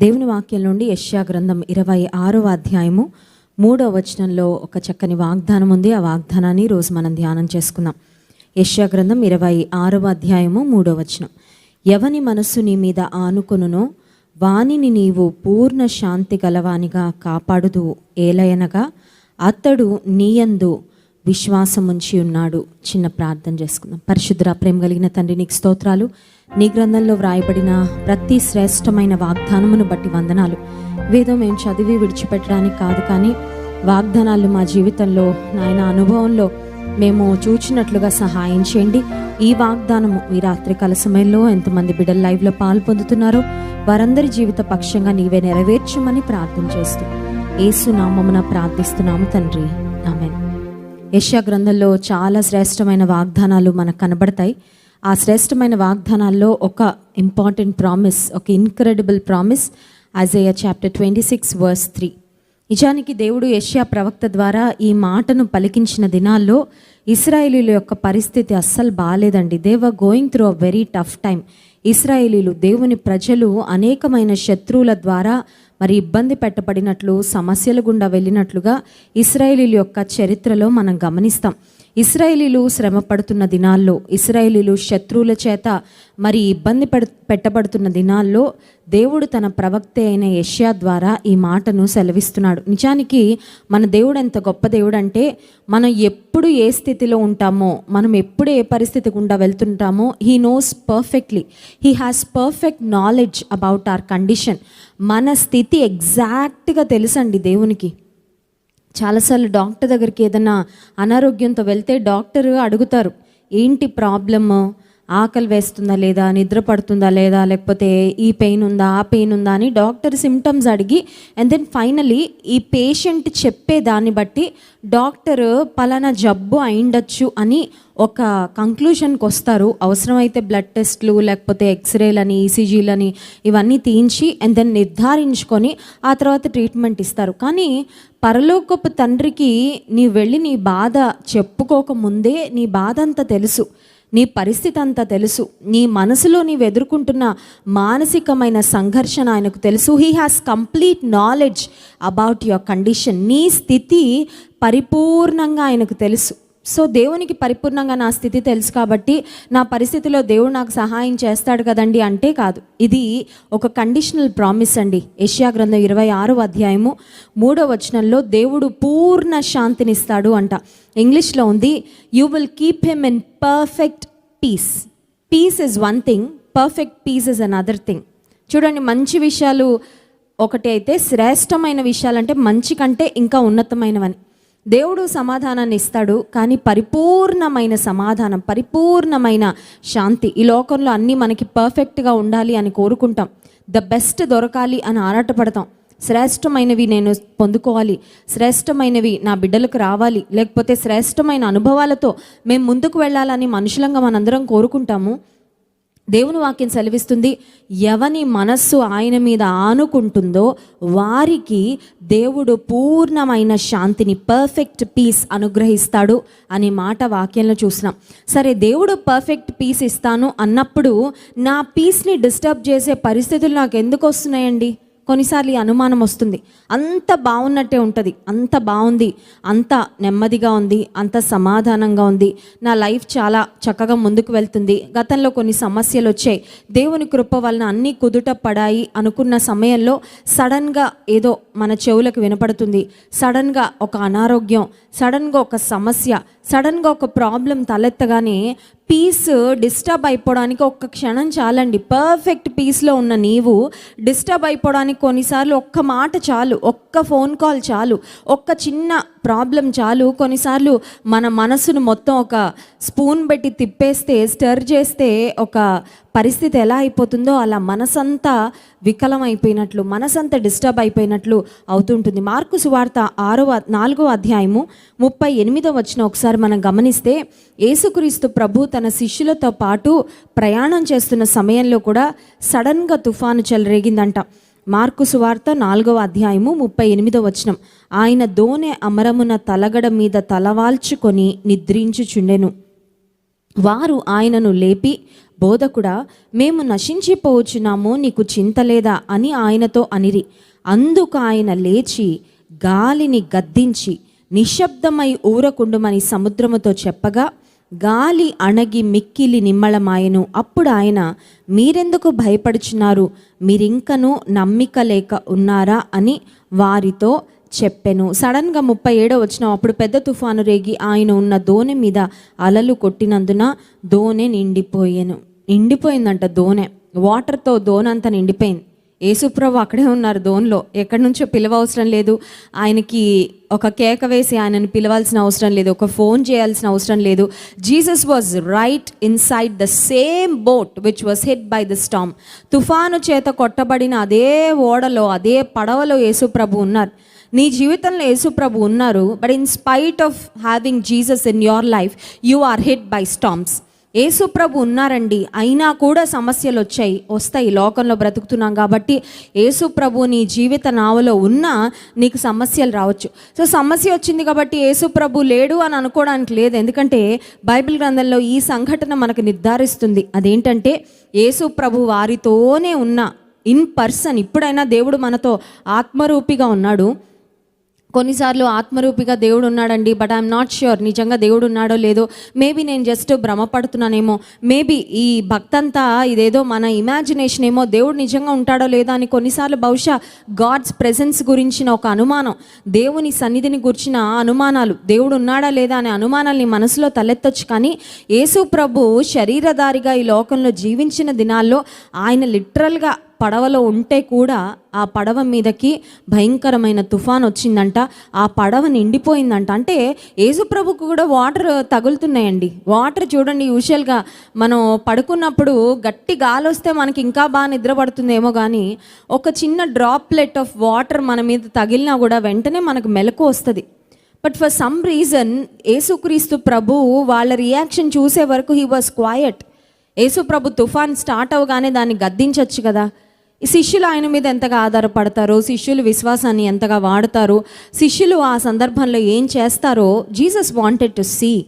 దేవుని వాక్యం నుండి యష్యా గ్రంథం ఇరవై ఆరవ అధ్యాయము మూడవ వచనంలో ఒక చక్కని వాగ్దానం ఉంది. ఆ వాగ్దానాన్ని రోజు మనం ధ్యానం చేసుకుందాం. యష్యా గ్రంథం ఇరవై ఆరవ అధ్యాయము మూడవ వచనం. ఎవని మనస్సు నీ మీద ఆనుకొనునో వానిని నీవు పూర్ణ శాంతి గలవానిగా కాపాడుదు ఏలయనగా అతడు నీయందు విశ్వాసం ఉంచి ఉన్నాడు. చిన్న ప్రార్థన చేసుకుందాం. పరిశుద్ధ ప్రేమ కలిగిన తండ్రి నీకు స్తోత్రాలు. నీ గ్రంథంలో వ్రాయబడిన ప్రతి శ్రేష్టమైన వాగ్దానమును బట్టి వందనాలు. వేదం మేము చదివి విడిచిపెట్టడానికి కాదు కానీ వాగ్దానాలు మా జీవితంలో నాయన అనుభవంలో మేము చూచినట్లుగా సహాయం చేయండి. ఈ వాగ్దానము ఈ రాత్రి కాల సమయంలో ఎంతమంది బిడ్డలు లైవ్లో పాలు పొందుతున్నారో వారందరి జీవిత పక్షంగా నీవే నెరవేర్చమని ప్రార్థన చేస్తూ ఏసునామమున ప్రార్థిస్తున్నాము తండ్రి. ఆమె యెషయా గ్రంథంలో చాలా శ్రేష్టమైన వాగ్దానాలు మనకు కనబడతాయి. ఆ శ్రేష్టమైన వాగ్దానాల్లో ఒక ఇంపార్టెంట్ ప్రామిస్ ఒక incredible promise Ajaya chapter twenty six verse three. నిజానికి దేవుడు యష్యా ప్రవక్త ద్వారా ఈ మాటను పలికించిన దినాల్లో ఇస్రాయేలీల యొక్క పరిస్థితి అస్సలు బాగాలేదండి they were going through a very tough time ఇస్రాయేలీలు దేవుని ప్రజలు అనేకమైన శత్రువుల ద్వారా మరి ఇబ్బంది పెట్టబడినట్లు సమస్యల గుండా వెళ్ళినట్లుగా ఇస్రాయేలీల యొక్క చరిత్రలో మనం గమనిస్తాం. ఇస్రాయేలీలు శ్రమ పడుతున్న దినాల్లో ఇస్రాయేలీలు శత్రువుల చేత మరి ఇబ్బంది పెడ పెట్టబడుతున్న దినాల్లో దేవుడు తన ప్రవక్త అయిన యష్యా ద్వారా ఈ మాటను సెలవిస్తున్నాడు. నిజానికి మన దేవుడు ఎంత గొప్ప దేవుడు అంటే మనం ఎప్పుడు ఏ స్థితిలో ఉంటామో మనం ఎప్పుడు ఏ పరిస్థితి గుండా వెళ్తుంటామో he knows perfectly he has perfect knowledge about our condition మన స్థితి ఎగ్జాక్ట్గా తెలుసండి దేవునికి. చాలాసార్లు డాక్టర్ దగ్గరికి ఏదైనా అనారోగ్యంతో వెళ్తే డాక్టర్ అడుగుతారు ఏంటి ప్రాబ్లము? ఆకలి వేస్తుందా లేదా నిద్ర పడుతుందా లేదా లేకపోతే ఈ పెయిన్ ఉందా ఆ పెయిన్ ఉందా అని డాక్టర్ సిమ్టమ్స్ అడిగి అండ్ దెన్ ఫైనలీ ఈ పేషెంట్ చెప్పే దాన్ని బట్టి డాక్టర్ పలానా జబ్బు అయిండొచ్చు అని ఒక కంక్లూషన్కి వస్తారు. అవసరమైతే బ్లడ్ టెస్ట్లు లేకపోతే ఎక్స్రేలని ఈసీజీలని ఇవన్నీ తీయించి అండ్ దెన్ నిర్ధారించుకొని ఆ తర్వాత ట్రీట్మెంట్ ఇస్తారు. కానీ పరలోకపు తండ్రికి నీ వెళ్ళి నీ బాధ చెప్పుకోకముందే నీ బాధ అంతా తెలుసు. నీ పరిస్థితి అంతా తెలుసు. నీ మనసులో నీవు ఎదుర్కొంటున్న మానసికమైన సంఘర్షణ ఆయనకు తెలుసు. He has complete knowledge about your condition నీ స్థితి పరిపూర్ణంగా ఆయనకు తెలుసు. సో దేవునికి పరిపూర్ణంగా నా స్థితి తెలుసు కాబట్టి నా పరిస్థితిలో దేవుడు నాకు సహాయం చేస్తాడు కదండి అంటే కాదు. ఇది ఒక కండిషనల్ ప్రామిస్ అండి. ఏషియా గ్రంథం ఇరవై ఆరో అధ్యాయము మూడో వచనంలో దేవుడు పూర్ణ శాంతినిస్తాడు అంట. ఇంగ్లీష్లో ఉంది you will keep him in perfect peace peace is one thing perfect peace is another thing చూడండి మంచి విషయాలు ఒకటి అయితే శ్రేష్టమైన విషయాలంటే మంచి కంటే ఇంకా ఉన్నతమైనవని. దేవుడు సమాధానాన్ని ఇస్తాడు కానీ పరిపూర్ణమైన సమాధానం పరిపూర్ణమైన శాంతి ఈ లోకంలో అన్నీ మనకి పర్ఫెక్ట్గా ఉండాలి అని కోరుకుంటాం. ద బెస్ట్ దొరకాలి అని ఆరాటపడతాం. శ్రేష్టమైనవి నేను పొందుకోవాలి శ్రేష్టమైనవి నా బిడ్డలకు రావాలి లేకపోతే శ్రేష్టమైన అనుభవాలతో మేము ముందుకు వెళ్ళాలని మనుషులంగా మనందరం కోరుకుంటాము. దేవుని వాక్యం సెలవిస్తుంది ఎవని మనస్సు ఆయన మీద ఆనుకుంటుందో వారికి దేవుడు పూర్ణమైన శాంతిని పర్ఫెక్ట్ పీస్ అనుగ్రహిస్తాడు అనే మాట వాక్యంలో చూసినాం. సరే దేవుడు పర్ఫెక్ట్ పీస్ ఇస్తాను అన్నప్పుడు నా పీస్ని డిస్టర్బ్ చేసే పరిస్థితులు నాకు ఎందుకు వస్తున్నాయండి? కొన్నిసార్లు ఈ అనుమానం వస్తుంది. అంత బాగున్నట్టే ఉంటుంది. అంత బాగుంది అంత నెమ్మదిగా ఉంది. అంత సమాధానంగా ఉంది. నా లైఫ్ చాలా చక్కగా ముందుకు వెళ్తుంది. గతంలో కొన్ని సమస్యలు వచ్చాయి. దేవుని కృప వలన అన్నీ కుదుట పడాయి అనుకున్న సమయంలో సడన్గా ఏదో మన చెవులకు వినపడుతుంది. సడన్గా ఒక అనారోగ్యం. సడన్గా ఒక సమస్య. సడన్గా ఒక ప్రాబ్లం తలెత్తగానే పీస్ డిస్టర్బ్ అయిపోవడానికి ఒక్క క్షణం చాలండి. పర్ఫెక్ట్ పీస్లో ఉన్న నీవు డిస్టర్బ్ అయిపోవడానికి కొన్నిసార్లు ఒక్క మాట చాలు ఒక్క ఫోన్ కాల్ చాలు ఒక్క చిన్న ప్రాబ్లం చాలు. కొన్నిసార్లు మన మనసును మొత్తం ఒక స్పూన్ పెట్టి తిప్పేస్తే స్టర్ చేస్తే ఒక పరిస్థితి ఎలా అయిపోతుందో అలా మనసంతా వికలం అయిపోయినట్లు మనసంతా డిస్టర్బ్ అయిపోయినట్లు అవుతుంటుంది. మార్కు సువార్త ఆరవ నాలుగో అధ్యాయము ముప్పై ఎనిమిదో వచ్చిన ఒకసారి మనం గమనిస్తే యేసుక్రీస్తు ప్రభు తన శిష్యులతో పాటు ప్రయాణం చేస్తున్న సమయంలో కూడా సడన్గా తుఫాను చెలరేగిందంట. మార్కు సువార్త నాలుగవ అధ్యాయము ముప్పై ఎనిమిదో వచనం ఆయన దోనె అమరమున తలగడ మీద తలవాల్చుకొని నిద్రించుచుండెను. వారు ఆయనను లేపి బోధకుడా మేము నశించిపోవచ్చున్నాము నీకు చింత లేదా అని ఆయనతో అనిరి. అందుకు ఆయన లేచి గాలిని గద్దించి నిశ్శబ్దమై ఊరకుండుమని సముద్రముతో చెప్పగా గాలి అణగి మిక్కిలి నిమ్మళమాయను. అప్పుడు ఆయన మీరెందుకు భయపడుచున్నారు? మీరింకను నమ్మిక లేక ఉన్నారా? అని వారితో చెప్పెను. సడన్గా ముప్పై ఏడో వచ్చిన అప్పుడు పెద్ద తుఫాను రేగి ఆయన ఉన్న దోణి మీద అలలు కొట్టినందున దోణి నిండిపోయాను. నిండిపోయిందంట దోనె. వాటర్తో దోన అంతా నిండిపోయింది యేసుప్రభు అక్కడే ఉన్నారు దోన్లో. ఎక్కడి నుంచో పిలవవసరం లేదు. ఆయనకి ఒక కేక వేసి ఆయనను పిలవాల్సిన అవసరం లేదు. ఒక ఫోన్ చేయాల్సిన అవసరం లేదు. Jesus was right inside the same boat which was hit by the storm. తుఫాను చేత కొట్టబడిన అదే ఓడలో అదే పడవలో యేసుప్రభు ఉన్నారు. నీ జీవితంలో యేసుప్రభు ఉన్నారు but in spite of having Jesus in your life you are hit by storms. యేసుప్రభు ఉన్నారండి అయినా కూడా సమస్యలు వచ్చాయి వస్తాయి లోకంలో బ్రతుకుతున్నాం కాబట్టి యేసుప్రభు నీ జీవిత నావలో ఉన్నా నీకు సమస్యలు రావచ్చు. సో సమస్య వచ్చింది కాబట్టి యేసుప్రభు లేడు అని అనుకోవడానికి లేదు. ఎందుకంటే బైబిల్ గ్రంథంలో ఈ సంఘటన మనకు నిర్ధారిస్తుంది. అదేంటంటే యేసుప్రభు వారితోనే ఉన్న ఇన్ పర్సన్ ఇప్పుడైనా దేవుడు మనతో ఆత్మరూపిగా ఉన్నాడు. కొన్నిసార్లు ఆత్మరూపిగా దేవుడు ఉన్నాడండి బట్ ఐఎమ్ నాట్ ష్యూర్ నిజంగా దేవుడు ఉన్నాడో లేదో. మేబీ నేను జస్ట్ భ్రమపడుతున్నానేమో. మేబీ ఈ భక్తంతా ఇదేదో మన ఇమాజినేషన్ ఏమో దేవుడు నిజంగా ఉంటాడో లేదో అని కొన్నిసార్లు బహుశా గాడ్స్ ప్రెసెన్స్ గురించిన ఒక అనుమానం దేవుని సన్నిధిని గురించిన అనుమానాలు దేవుడు ఉన్నాడా లేదా అనే అనుమానాల్ని మనసులో తలెత్తొచ్చు. కానీ యేసు ప్రభు శరీరధారిగా ఈ లోకంలో జీవించిన దినాల్లో ఆయన లిటరల్గా పడవలో ఉంటే కూడా ఆ పడవ మీదకి భయంకరమైన తుఫాన్ వచ్చిందంట. ఆ పడవ నిండిపోయిందంట. అంటే యేసుప్రభుకు కూడా వాటర్ తగులుతున్నాయండి. వాటర్ చూడండి యూజువల్గా మనం పడుకున్నప్పుడు గట్టి గాలి వస్తే మనకి ఇంకా బాగా నిద్ర పడుతుందేమో కానీ ఒక చిన్న డ్రాప్లెట్ ఆఫ్ వాటర్ మన మీద తగిలినా కూడా వెంటనే మనకు మెలకు వస్తుంది. బట్ ఫర్ సమ్ రీజన్ యేసుక్రీస్తు ప్రభు వాళ్ళ రియాక్షన్ చూసే వరకు he was quiet Yesu Prabhu తుఫాన్ స్టార్ట్ అవగానే దాన్ని గద్దించవచ్చు కదా. శిష్యులు ఆయన మీద ఎంతగా ఆధారపడతారో శిష్యులు విశ్వాసాన్ని ఎంతగా వాడతారో శిష్యులు ఆ సందర్భంలో ఏం చేస్తారో జీసస్ వాంటెడ్ టు సీ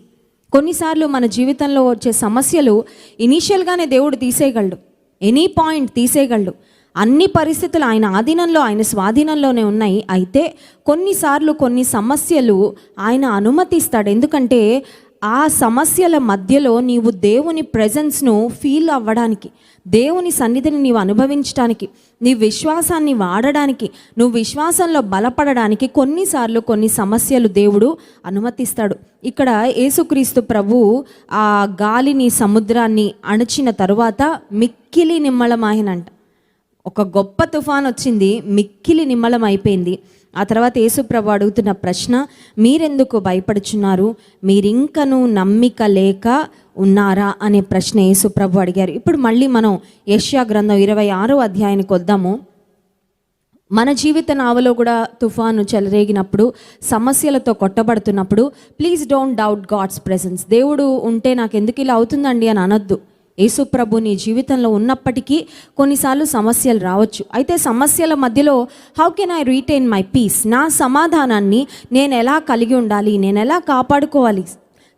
కొన్నిసార్లు మన జీవితంలో వచ్చే సమస్యలు ఇనీషియల్గానే దేవుడు తీసేయగలడు. Any point తీసేయగలడు. అన్ని పరిస్థితులు ఆయన ఆధీనంలో ఆయన స్వాధీనంలోనే ఉన్నాయి. అయితే కొన్నిసార్లు కొన్ని సమస్యలు ఆయన అనుమతిస్తాడు. ఎందుకంటే ఆ సమస్యల మధ్యలో నీవు దేవుని ప్రజెన్స్ను ఫీల్ అవ్వడానికి దేవుని సన్నిధిని నీవు అనుభవించడానికి నీ విశ్వాసాన్ని వాడడానికి నువ్వు విశ్వాసంలో బలపడడానికి కొన్నిసార్లు కొన్ని సమస్యలు దేవుడు అనుమతిస్తాడు. ఇక్కడ యేసుక్రీస్తు ప్రభు ఆ గాలిని సముద్రాన్ని అణచిన తరువాత మిక్కిలి నిమ్మలమాయనంట. ఒక గొప్ప తుఫాన్ వచ్చింది మిక్కిలి నిమ్మలం అయిపోయింది ఆ తర్వాత యేసుప్రభు అడుగుతున్న ప్రశ్న మీరెందుకు భయపడుచున్నారు? మీరింకను నమ్మిక లేక ఉన్నారా? అనే ప్రశ్న యేసుప్రభు అడిగారు. ఇప్పుడు మళ్ళీ మనం ఏషియా గ్రంథం ఇరవై ఆరో అధ్యాయానికి వద్దాము. మన జీవిత నావలో కూడా తుఫాను చెలరేగినప్పుడు సమస్యలతో కొట్టబడుతున్నప్పుడు please don't doubt God's presence. దేవుడు ఉంటే నాకు ఎందుకు ఇలా అవుతుందండి అని అనొద్దు. యేసుప్రభు నీ జీవితంలో ఉన్నప్పటికీ కొన్నిసార్లు సమస్యలు రావచ్చు. అయితే సమస్యల మధ్యలో how can I retain my peace నా సమాధానాన్ని నేను ఎలా కలిగి ఉండాలి? నేను ఎలా కాపాడుకోవాలి?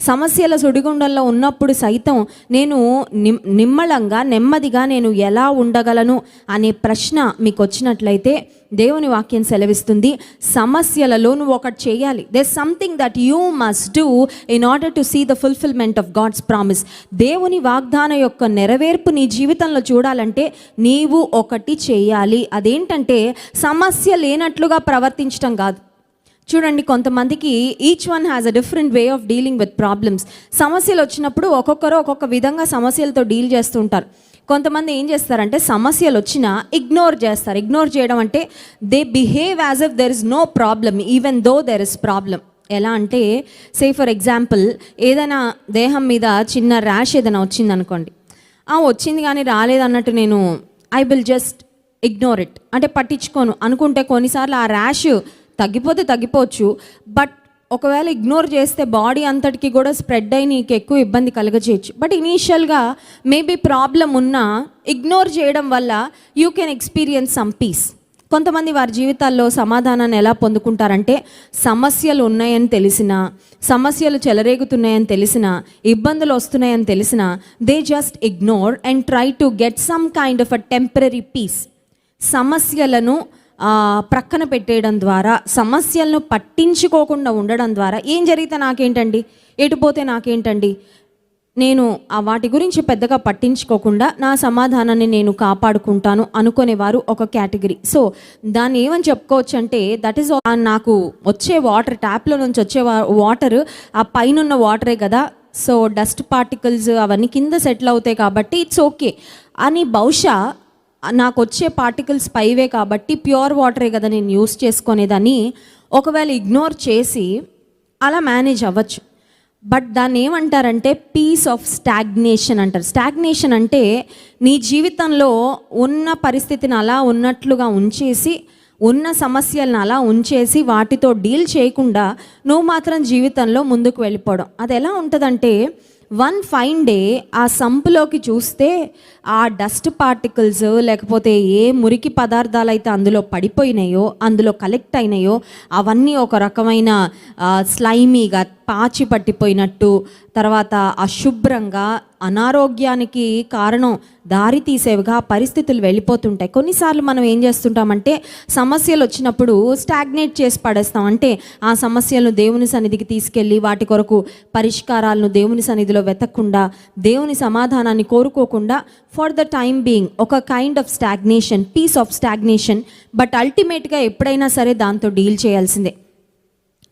సమస్యల సుడిగుండంలో ఉన్నప్పుడు సైతం నేను నిమ్ నిమ్మళంగా నెమ్మదిగా నేను ఎలా ఉండగలను అనే ప్రశ్న మీకు వచ్చినట్లయితే దేవుని వాక్యం సెలవిస్తుంది. సమస్యలలో నువ్వు ఒకటి చేయాలి. There something that you must do in order to see the fulfilment of God's promise దేవుని వాగ్దానం యొక్క నెరవేర్పు నీ జీవితంలో చూడాలంటే నీవు ఒకటి చేయాలి. అదేంటంటే సమస్య లేనట్లుగా ప్రవర్తించడం కాదు. చూడండి కొంతమందికి each one has a different way of dealing with problems సమస్యలు వచ్చినప్పుడు ఒక్కొక్కరు ఒక్కొక్క విధంగా సమస్యలతో డీల్ చేస్తుంటారు కొంతమంది ఏం చేస్తారంటే సమస్యలు వచ్చినా ఇగ్నోర్ చేస్తారు. ఇగ్నోర్ చేయడం అంటే they behave as if there is no problem even though there is problem ఎలా అంటే సే ఫర్ ఎగ్జాంపుల్ ఏదైనా దేహం మీద చిన్న ర్యాష్ ఏదైనా వచ్చింది అనుకోండి వచ్చింది కానీ రాలేదన్నట్టు నేను I will just ignore it అంటే పట్టించుకోను. అనుకుంటే కొన్నిసార్లు ఆ ర్యాష్ తగ్గిపోతే తగ్గిపోవచ్చు. బట్ ఒకవేళ ఇగ్నోర్ చేస్తే బాడీ అంతటికి కూడా స్ప్రెడ్ అయి నీకు ఎక్కువ ఇబ్బంది కలగచేయచ్చు బట్ ఇనీషియల్గా మేబీ ప్రాబ్లం ఉన్నా ఇగ్నోర్ చేయడం వల్ల you can experience some peace. కొంతమంది వారి జీవితాల్లో సమాధానాన్ని ఎలా పొందుకుంటారంటే సమస్యలు ఉన్నాయని తెలిసినా సమస్యలు చెలరేగుతున్నాయని తెలిసినా ఇబ్బందులు వస్తున్నాయని తెలిసినా they just ignore and try to get some kind of a temporary peace. సమస్యలను ప్రక్కన పెట్టేయడం ద్వారా సమస్యలను పట్టించుకోకుండా ఉండడం ద్వారా ఏం జరిగితే నాకేంటండి? ఎటుపోతే నాకేంటండి? నేను ఆ వాటి గురించి పెద్దగా పట్టించుకోకుండా నా సమాధానాన్ని నేను కాపాడుకుంటాను అనుకునేవారు ఒక కేటగిరీ. సో దాన్ని ఏమని చెప్పుకోవచ్చు అంటే దట్ ఈస్ నాకు వచ్చే వాటర్ ట్యాప్లో నుంచి వచ్చే వాటర్ ఆ పైన ఉన్న వాటరే కదా. సో డస్ట్ పార్టికల్స్ అవన్నీ కింద సెటిల్ అవుతాయి కాబట్టి ఇట్స్ ఓకే అని బహుశా నాకు వచ్చే పార్టికల్స్ పైవే కాబట్టి ప్యూర్ వాటరే కదా నేను యూస్ చేసుకునేదని ఒకవేళ ఇగ్నోర్ చేసి అలా మేనేజ్ అవ్వచ్చు. బట్ దాన్ని ఏమంటారంటే పీస్ ఆఫ్ స్టాగ్నేషన్ అంటారు. స్టాగ్నేషన్ అంటే నీ జీవితంలో ఉన్న పరిస్థితిని అలా ఉన్నట్లుగా ఉంచేసి ఉన్న సమస్యలను అలా ఉంచేసి వాటితో డీల్ చేయకుండా నువ్వు మాత్రం జీవితంలో ముందుకు వెళ్ళిపోవడం. అది ఎలా ఉంటుందంటే వన్ ఫైన్ డే ఆ సంపులోకి చూస్తే ఆ డస్ట్ పార్టికల్స్ లేకపోతే ఏ మురికి పదార్థాలు అయితే అందులో పడిపోయినాయో అందులో కలెక్ట్ అయినాయో అవన్నీ ఒక రకమైన స్లైమీగా పాచి పట్టిపోయినట్టు తర్వాత అశుభ్రంగా అనారోగ్యానికి కారణం దారి తీసేవిగా పరిస్థితులు వెళ్ళిపోతుంటాయి. కొన్నిసార్లు మనం ఏం చేస్తుంటామంటే సమస్యలు వచ్చినప్పుడు స్టాగ్నేట్ చేసి పడేస్తాం. అంటే ఆ సమస్యలను దేవుని సన్నిధికి తీసుకెళ్ళి వాటి కొరకు పరిష్కారాలను దేవుని సన్నిధిలో వెతకకుండా దేవుని సమాధానాన్ని కోరుకోకుండా ఫర్ ద టైమ్ బీయింగ్ ఒక kind of stagnation peace of stagnation but అల్టిమేట్గా ఎప్పుడైనా సరే దాంతో డీల్ చేయాల్సిందే.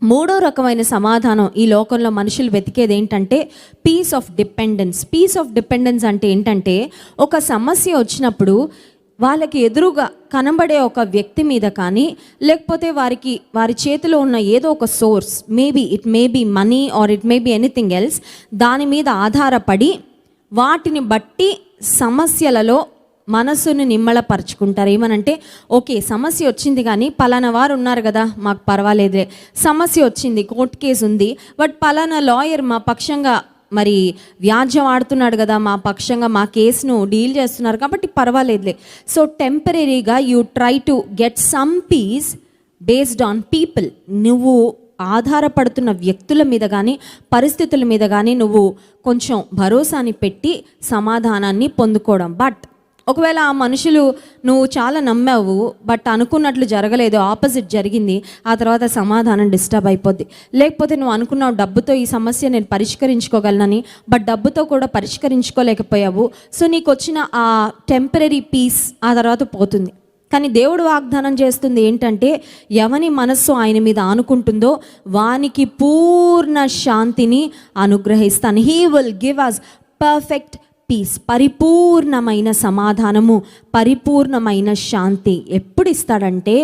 మూడో రకమైన సమాధానం ఈ లోకంలో మనుషులు వెతికేది ఏంటంటే peace of dependence peace of dependence అంటే ఏంటంటే ఒక సమస్య వచ్చినప్పుడు వాళ్ళకి ఎదురుగా కనబడే ఒక వ్యక్తి మీద కానీ లేకపోతే వారికి వారి చేతిలో ఉన్న ఏదో ఒక source maybe it may be money or it may be anything else దాని మీద ఆధారపడి వాటిని బట్టి సమస్యలలో మనస్సును నిమ్మళపరుచుకుంటారు. ఏమనంటే ఓకే సమస్య వచ్చింది కానీ పలానా వారు ఉన్నారు కదా మాకు పర్వాలేదులే. సమస్య వచ్చింది కోర్టు కేసు ఉంది బట్ పలానా లాయర్ మా పక్షంగా మరి వ్యాజ్యం ఆడుతున్నాడు కదా మా పక్షంగా మా కేసును డీల్ చేస్తున్నారు కాబట్టి పర్వాలేదులే. సో టెంపరీగా you try to get some peace based on people. నువ్వు ఆధారపడుతున్న వ్యక్తుల మీద కానీ పరిస్థితుల మీద కానీ నువ్వు కొంచెం భరోసాని పెట్టి సమాధానాన్ని పొందుకోవడం. బట్ ఒకవేళ ఆ మనుషులు నువ్వు చాలా నమ్మావు బట్ అనుకున్నట్లు జరగలేదు ఆపోజిట్ జరిగింది ఆ తర్వాత సమాధానం డిస్టర్బ్ అయిపోద్ది. లేకపోతే నువ్వు అనుకున్నావు డబ్బుతో ఈ సమస్య నేను పరిష్కరించుకోగలనని బట్ డబ్బుతో కూడా పరిష్కరించుకోలేకపోయావు. సో నీకు వచ్చిన ఆ టెంపరీ పీస్ ఆ తర్వాత పోతుంది. కానీ దేవుడు వాగ్దానం చేస్తుంది ఏంటంటే ఎవని మనస్సు ఆయన మీద ఆనుకుంటుందో వానికి పూర్ణ శాంతిని అనుగ్రహిస్తాను. He will give us perfect peace పరిపూర్ణమైన సమాధానము పరిపూర్ణమైన శాంతి ఎప్పుడు ఇస్తాడంటే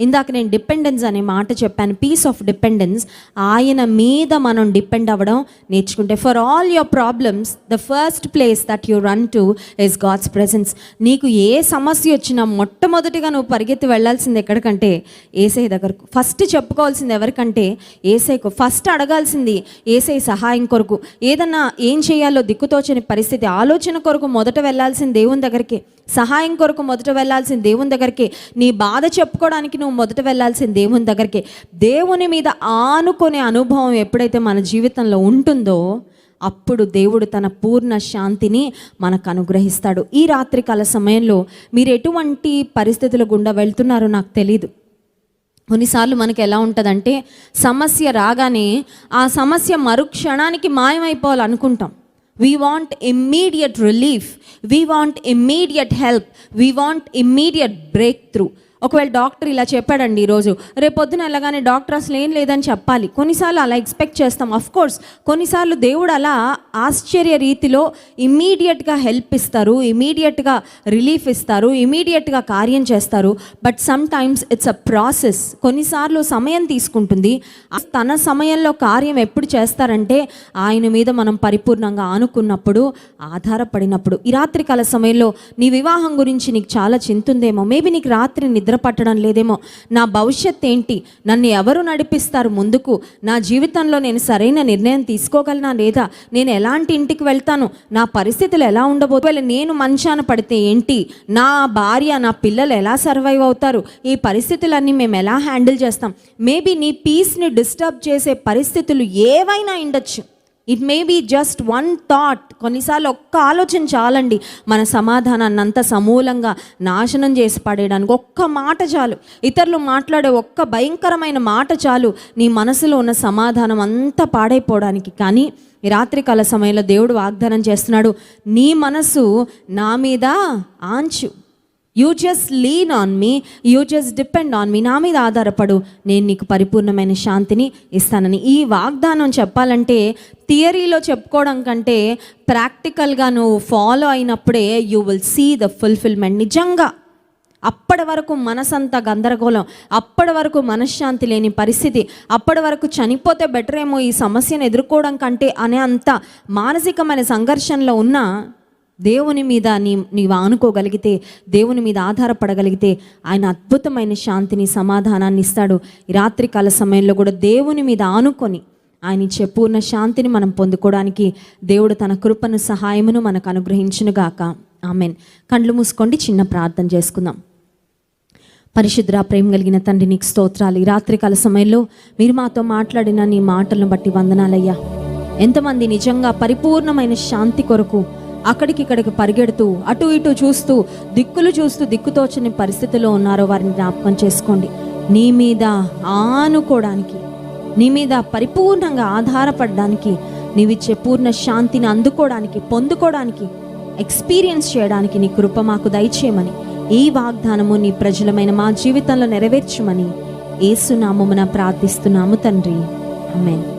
ఇందాక నేను డిపెండెన్స్ అనే మాట చెప్పాను. పీస్ ఆఫ్ డిపెండెన్స్ ఆయన మీద మనం డిపెండ్ అవ్వడం నేర్చుకుంటే for all your problems the first place that you run to is God's presence నీకు ఏ సమస్య వచ్చినా మొట్టమొదటిగా నువ్వు పరిగెత్తి వెళ్ళాల్సింది ఎక్కడికంటే ఏసై దగ్గరకు. ఫస్ట్ చెప్పుకోవాల్సింది ఎవరికంటే ఏసైకు. ఫస్ట్ అడగాల్సింది ఏసై సహాయం కొరకు. ఏదన్నా ఏం చేయాలో దిక్కుతోచని పరిస్థితి ఆలోచన కొరకు మొదట వెళ్ళాల్సింది దేవుని దగ్గరికి. సహాయం కొరకు మొదట వెళ్ళాల్సిన దేవుని దగ్గరికి నీ బాధ చెప్పుకోవడానికి నువ్వు మొదట వెళ్ళాల్సిన దేవుని దగ్గరికి దేవుని మీద ఆనుకునే అనుభవం ఎప్పుడైతే మన జీవితంలో ఉంటుందో అప్పుడు దేవుడు తన పూర్ణ శాంతిని మనకు అనుగ్రహిస్తాడు. ఈ రాత్రికాల సమయంలో మీరు ఎటువంటి పరిస్థితుల గుండా వెళ్తున్నారో నాకు తెలీదు. కొన్నిసార్లు మనకి ఎలా ఉంటుందంటే సమస్య రాగానే ఆ సమస్య మరుక్షణానికి మాయమైపోవాలనుకుంటాం. We want immediate relief. We want immediate help. We want immediate breakthrough. ఒకవేళ డాక్టర్ ఇలా చెప్పాడండి ఈరోజు రేపొద్దున వెళ్ళగానే డాక్టర్ అసలు ఏం లేదని చెప్పాలి. కొన్నిసార్లు అలా ఎక్స్పెక్ట్ చేస్తాం అఫ్ కోర్స్ కొన్నిసార్లు దేవుడు అలా ఆశ్చర్య రీతిలో ఇమ్మీడియట్గా హెల్ప్ ఇస్తారు ఇమీడియట్గా రిలీఫ్ ఇస్తారు ఇమీడియట్గా కార్యం చేస్తారు. But sometimes it's a process కొన్నిసార్లు సమయం తీసుకుంటుంది. ఆ తన సమయంలో కార్యం ఎప్పుడు చేస్తారంటే ఆయన మీద మనం పరిపూర్ణంగా ఆనుకున్నప్పుడు ఆధారపడినప్పుడు. ఈ రాత్రికాల సమయంలో నీ వివాహం గురించి నీకు చాలా చింతుందేమో. మేబీ నీకు రాత్రి నిద్ర పట్టడం లేదేమో. నా భవిష్యత్ ఏంటి నన్ను ఎవరు నడిపిస్తారు ముందుకు? నా జీవితంలో నేను సరైన నిర్ణయం తీసుకోగలనా లేదా? నేను ఎలాంటి ఇంటికి వెళ్తాను? నా పరిస్థితులు ఎలా ఉండబోతు? నేను మంచాన పడితే ఏంటి? నా భార్య నా పిల్లలు ఎలా సర్వైవ్ అవుతారు? ఈ పరిస్థితులన్నీ మేము ఎలా హ్యాండిల్ చేస్తాం? మేబీ నీ పీస్ని డిస్టర్బ్ చేసే పరిస్థితులు ఏవైనా ఉండొచ్చు. It may be just one thought కొన్నిసార్లు ఒక్క ఆలోచన చాలండి. మన సమాధానాన్ని అంత సమూలంగా నాశనం చేసి పడేయడానికి ఒక్క మాట చాలు. ఇతరులు మాట్లాడే ఒక్క భయంకరమైన మాట చాలు. నీ మనసులో ఉన్న సమాధానం అంతా పాడైపోవడానికి. కానీ రాత్రికాల సమయంలో దేవుడు వాగ్దానం చేస్తున్నాడు నీ మనసు నా మీద ఆంచు. You just lean on me you just depend on me నా మీద ఆధారపడు. నేను నీకు పరిపూర్ణమైన శాంతిని ఇస్తానని ఈ వాగ్దానం చెప్పాలంటే థియరీలో చెప్పుకోవడం కంటే ప్రాక్టికల్గా నువ్వు ఫాలో అయినప్పుడే you will see the fulfilment నిజంగా. అప్పటి వరకు మనసంతా గందరగోళం అప్పటి వరకు మనశ్శాంతి లేని పరిస్థితి అప్పటి వరకు చనిపోతే బెటర్ ఏమో ఈ సమస్యను ఎదుర్కోవడం కంటే అనే అంత మానసికమైన సంఘర్షణలో ఉన్న దేవుని మీద నీ నీవు ఆనుకోగలిగితే దేవుని మీద ఆధారపడగలిగితే ఆయన అద్భుతమైన శాంతిని సమాధానాన్ని ఇస్తాడు. ఈ రాత్రికాల సమయంలో కూడా దేవుని మీద ఆనుకొని ఆయన ఇచ్చే పూర్ణ శాంతిని మనం పొందుకోవడానికి దేవుడు తన కృపను సహాయమును మనకు అనుగ్రహించునుగాక. ఆమెన్. కండ్లు మూసుకోండి చిన్న ప్రార్థన చేసుకుందాం. పరిశుద్ర ప్రేమ కలిగిన తండ్రి నీకు స్తోత్రాలు. ఈ రాత్రికాల సమయంలో మీరు మాతో మాట్లాడిన నీ మాటలను బట్టి వందనాలయ్యా. ఎంతమంది నిజంగా పరిపూర్ణమైన శాంతి కొరకు అక్కడికిక్కడికి పరిగెడుతూ అటు ఇటు చూస్తూ దిక్కులు చూస్తూ దిక్కుతోచని పరిస్థితిలో ఉన్నారో వారిని జ్ఞాపకం చేసుకోండి. నీ మీద ఆనుకోవడానికి నీ మీద పరిపూర్ణంగా ఆధారపడడానికి నీవిచ్చే పూర్ణ శాంతిని అందుకోవడానికి పొందుకోవడానికి ఎక్స్పీరియన్స్ చేయడానికి నీ కృప మాకు దయచేయమని ఈ వాగ్దానము నీ ప్రజలమైన మా జీవితంలో నెరవేర్చమని ఏసునామమున ప్రార్థిస్తున్నాము తండ్రి. ఆమేన్.